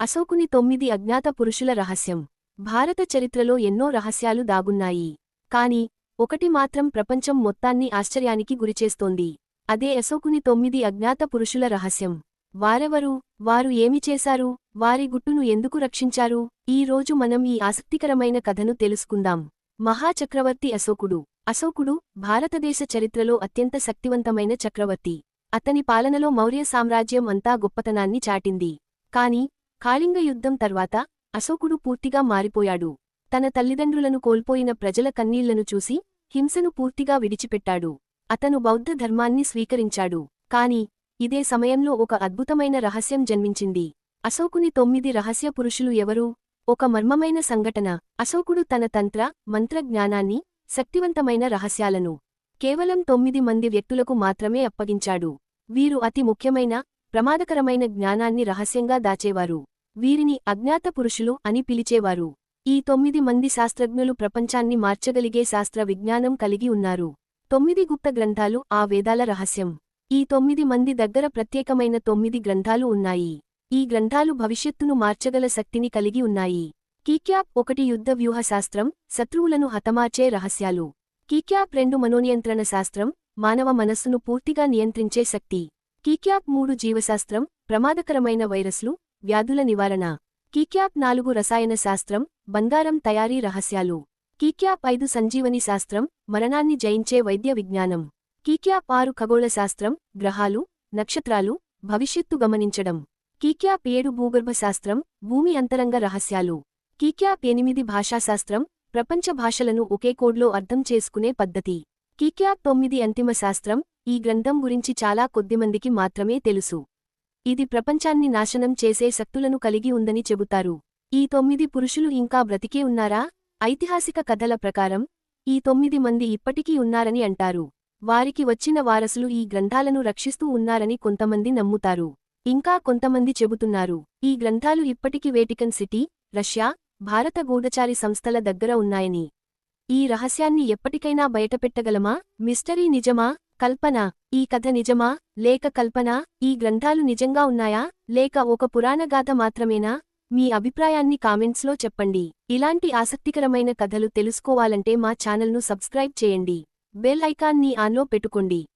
అశోకుని తొమ్మిది అజ్ఞాత పురుషుల రహస్యం. భారత చరిత్రలో ఎన్నో రహస్యాలు దాగున్నాయి. కాని ఒకటి మాత్రం ప్రపంచం మొత్తాన్ని ఆశ్చర్యానికి గురిచేస్తోంది. అదే అశోకుని తొమ్మిది అజ్ఞాత పురుషుల రహస్యం. వారెవరు? వారు ఏమి చేశారు? వారి గుట్టును ఎందుకు రక్షించారు? ఈ రోజు మనం ఈ ఆసక్తికరమైన కథను తెలుసుకుందాం. మహాచక్రవర్తి అశోకుడు. అశోకుడు భారతదేశ చరిత్రలో అత్యంత శక్తివంతమైన చక్రవర్తి. అతని పాలనలో మౌర్య సామ్రాజ్యం అంతా గొప్పతనాన్ని చాటింది. కాని కాళింగ యుద్ధం తర్వాత అశోకుడు పూర్తిగా మారిపోయాడు. తన తల్లిదండ్రులను కోల్పోయిన ప్రజల కన్నీళ్ళను చూసి హింసను పూర్తిగా విడిచిపెట్టాడు. అతను బౌద్ధ ధర్మాన్ని స్వీకరించాడు. కాని ఇదే సమయంలో ఒక అద్భుతమైన రహస్యం జన్మించింది. అశోకుని తొమ్మిది రహస్య పురుషులు ఎవరు? ఒక మర్మమైన సంఘటన. అశోకుడు తన తంత్ర మంత్ర జ్ఞానాన్ని శక్తివంతమైన రహస్యాలను కేవలం తొమ్మిది మంది వ్యక్తులకు మాత్రమే అప్పగించాడు. వీరు అతి ముఖ్యమైన ప్రమాదకరమైన జ్ఞానాన్ని రహస్యంగా దాచేవారు. వీరిని అజ్ఞాత పురుషులు అని పిలిచేవారు. ఈ తొమ్మిది మంది శాస్త్రజ్ఞులు ప్రపంచాన్ని మార్చగలిగే శాస్త్ర విజ్ఞానం కలిగి ఉన్నారు. తొమ్మిది గుప్త గ్రంథాలు ఆ వేదాల రహస్యం. ఈ తొమ్మిది మంది దగ్గర ప్రత్యేకమైన తొమ్మిది గ్రంథాలు ఉన్నాయి. ఈ గ్రంథాలు భవిష్యత్తును మార్చగల శక్తిని కలిగి ఉన్నాయి. కీక్యాప్ ఒకటి యుద్ధ వ్యూహ శాస్త్రం శత్రువులను హతమార్చే రహస్యాలు. కీక్యాప్ రెండు మనోనియంత్రణ శాస్త్రం మానవ మనస్సును పూర్తిగా నియంత్రించే శక్తి. కీక్యాప్ మూడు జీవశాస్త్రం ప్రమాదకరమైన వైరస్లు వ్యాధుల నివారణ. కీక్యాప్ నాలుగు రసాయన శాస్త్రం బంగారం తయారీ రహస్యాలు. కీక్యాప్ ఐదు సంజీవని శాస్త్రం మరణాన్ని జయించే వైద్య విజ్ఞానం. కీక్యాప్ ఆరు ఖగోళ శాస్త్రం గ్రహాలు నక్షత్రాలు భవిష్యత్తు గమనించడం. కీక్యాప్ ఏడు భూగర్భ శాస్త్రం భూమి అంతరంగ రహస్యాలు. కీక్యాప్ ఎనిమిది భాషాశాస్త్రం ప్రపంచ భాషలను ఒకే కోడ్లో అర్థం చేసుకునే పద్ధతి. కీక్యాప్ తొమ్మిది అంతిమ శాస్త్రం ఈ గ్రంథం గురించి చాలా కొద్దిమందికి మాత్రమే తెలుసు. ఇది ప్రపంచాన్ని నాశనం చేసే శక్తులను కలిగి ఉందని చెబుతారు. ఈ తొమ్మిది పురుషులు ఇంకా బ్రతికే ఉన్నారా? ఐతిహాసిక కథల ప్రకారం ఈ తొమ్మిది మంది ఇప్పటికీ ఉన్నారని అంటారు. వారికి వచ్చిన వారసులు ఈ గ్రంథాలను రక్షిస్తూ ఉన్నారని కొంతమంది నమ్ముతారు. ఇంకా కొంతమంది చెబుతున్నారు. ఈ గ్రంథాలు ఇప్పటికి వేటికన్ సిటీ రష్యా భారత గూఢచారి సంస్థల దగ్గర ఉన్నాయని. ఈ రహస్యాన్ని ఎప్పటికైనా బయటపెట్టగలమా? మిస్టరీ నిజమా? కల్పన ఈ కథ నిజమా? లేక కల్పన? ఈ గ్రంథాలు నిజంగా ఉన్నాయా? లేక ఒక పురాణగాథ మాత్రమేనా? మీ అభిప్రాయాన్ని కామెంట్స్లో చెప్పండి. ఇలాంటి ఆసక్తికరమైన కథలు తెలుసుకోవాలంటే మా ఛానల్ను సబ్స్క్రైబ్ చేయండి. బెల్ ఐకాన్ని ఆన్లో పెట్టుకోండి.